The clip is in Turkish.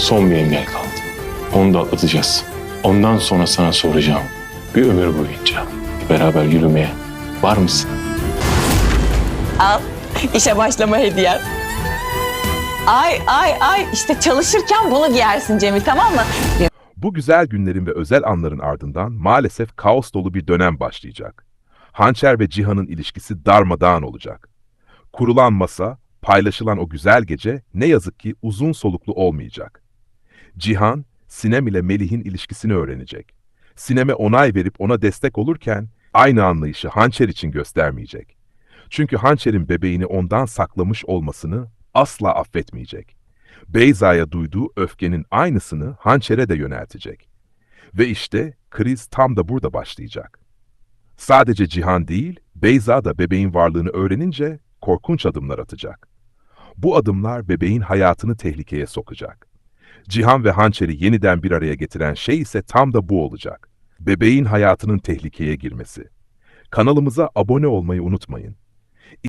son bir engel kaldı. Onu da atlatacağız. Ondan sonra sana soracağım. Bir ömür boyunca beraber yürümeye var mısın? Al işe başlama hediyen. Ay ay ay işte çalışırken bunu giyersin Cemil tamam mı? Bu güzel günlerin ve özel anların ardından maalesef kaos dolu bir dönem başlayacak. Hançer ve Cihan'ın ilişkisi darmadağın olacak. Kurulan masa, paylaşılan o güzel gece ne yazık ki uzun soluklu olmayacak. Cihan, Sinem ile Melih'in ilişkisini öğrenecek. Sinem'e onay verip ona destek olurken aynı anlayışı Hançer için göstermeyecek. Çünkü Hançer'in bebeğini ondan saklamış olmasını asla affetmeyecek. Beyza'ya duyduğu öfkenin aynısını Hançer'e de yöneltecek. Ve işte kriz tam da burada başlayacak. Sadece Cihan değil, Beyza da bebeğin varlığını öğrenince korkunç adımlar atacak. Bu adımlar bebeğin hayatını tehlikeye sokacak. Cihan ve Hançer'i yeniden bir araya getiren şey ise tam da bu olacak. Bebeğin hayatının tehlikeye girmesi. Kanalımıza abone olmayı unutmayın.